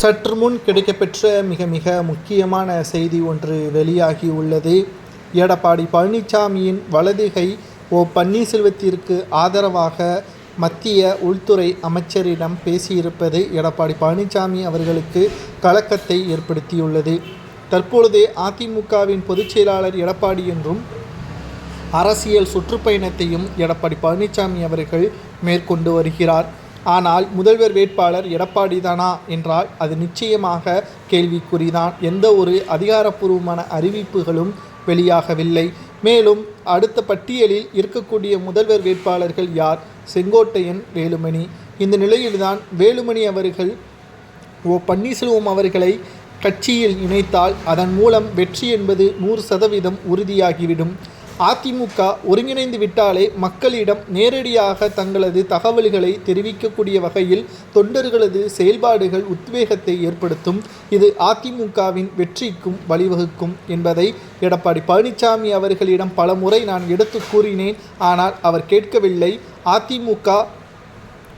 சற்று முன் கிடைக்கப்பெற்ற மிக மிக முக்கியமான செய்தி ஒன்று வெளியாகி உள்ளது. எடப்பாடி பழனிசாமியின் வலதுகை ஓ பன்னீர்செல்வத்திற்கு ஆதரவாக மத்திய உள்துறை அமைச்சரிடம் பேசியிருப்பது எடப்பாடி பழனிசாமி அவர்களுக்கு கலக்கத்தை ஏற்படுத்தியுள்ளது. தற்பொழுது அதிமுகவின் பொதுச் செயலாளர் எடப்பாடி என்றும் அரசியல் சுற்றுப்பயணத்தையும் எடப்பாடி பழனிசாமி அவர்கள் மேற்கொண்டு வருகிறார். ஆனால் முதல்வர் வேட்பாளர் எடப்பாடி தானா என்றால் அது நிச்சயமாக கேள்விக்குறிதான். எந்த ஒரு அதிகாரப்பூர்வமான அறிவிப்புகளும் வெளியாகவில்லை. மேலும் அடுத்த பட்டியலில் இருக்கக்கூடிய முதல்வர் வேட்பாளர்கள் யார்? செங்கோட்டையன் வேலுமணி. இந்த நிலையில்தான் வேலுமணி அவர்கள் ஓ பன்னீர்செல்வம் அவர்களை கட்சியில் இணைத்தால் அதன் மூலம் வெற்றி என்பது நூறு சதவீதம் உறுதியாகிவிடும். அதிமுக ஒருங்கிணைந்து விட்டாலே மக்களிடம் நேரடியாக தங்களது தகவல்களை தெரிவிக்கக்கூடிய வகையில் தொண்டர்களது செயல்பாடுகள் உத்வேகத்தை ஏற்படுத்தும். இது அதிமுகவின் வெற்றிக்கும் வழிவகுக்கும் என்பதை எடப்பாடி பழனிசாமி அவர்களிடம் பல முறை நான் எடுத்து கூறினேன். ஆனால் அவர் கேட்கவில்லை. அதிமுக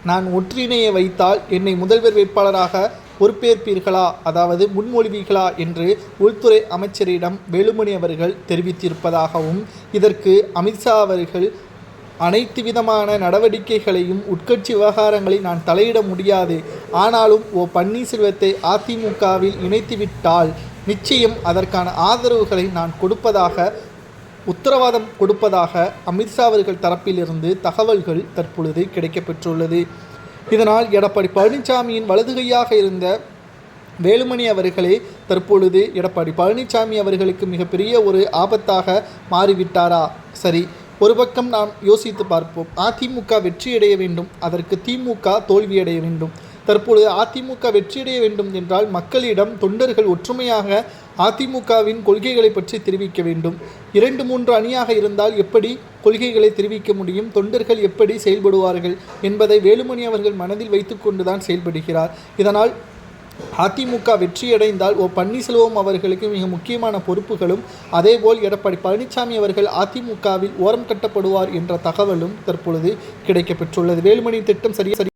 நான் ஒற்றிணைய வைத்தால் என்னை முதல்வர் வேட்பாளராக பொறுப்பேற்பீர்களா? அதாவது முன்மொழிவீர்களா? என்று உள்துறை அமைச்சரிடம் வேலுமணி அவர்கள் தெரிவித்திருப்பதாகவும் இதற்கு அமித்ஷா அவர்கள் அனைத்து விதமான நடவடிக்கைகளையும் உட்கட்சி விவகாரங்களை நான் தலையிட முடியாது. ஆனாலும் ஓ பன்னீர்செல்வத்தை அதிமுகவில் இணைத்துவிட்டால் நிச்சயம் அதற்கான ஆதரவுகளை நான் கொடுப்பதாக உத்தரவாதம் கொடுப்பதாக அமித்ஷா அவர்கள் தரப்பிலிருந்து தகவல்கள் தற்பொழுது கிடைக்கப்பெற்றுள்ளது. இதனால் எடப்பாடி பழனிசாமியின் வலதுகையாக இருந்த வேலுமணி அவர்களே தற்பொழுது எடப்பாடி பழனிசாமி அவர்களுக்கு மிகப்பெரிய ஒரு ஆபத்தாக மாறிவிட்டாரா? சரி ஒரு பக்கம் நாம் யோசித்து பார்ப்போம். அதிமுக வெற்றியடைய வேண்டும். அதற்கு திமுக தோல்வியடைய வேண்டும். தற்பொழுது அதிமுக வெற்றியடைய வேண்டும் என்றால் மக்களிடம் தொண்டர்கள் ஒற்றுமையாக அதிமுகவின் கொள்கைகளை பற்றி தெரிவிக்க வேண்டும். இரண்டு மூன்று அணியாக இருந்தால் எப்படி கொள்கைகளை தெரிவிக்க முடியும்? தொண்டர்கள் எப்படி செயல்படுவார்கள்? என்பதை வேலுமணி அவர்கள் மனதில் வைத்துக்கொண்டுதான் செயல்படுகிறார். இதனால் அதிமுக வெற்றியடைந்தால் ஓ பன்னீர்செல்வம் அவர்களுக்கு மிக முக்கியமான பொறுப்புகளும் அதேபோல் எடப்பாடி பழனிசாமி அவர்கள் அதிமுகவில் ஓரம் கட்டப்படுவார் என்ற தகவலும் தற்பொழுது கிடைக்கப்பெற்றுள்ளது. வேலுமணி திட்டம் சரியா சரி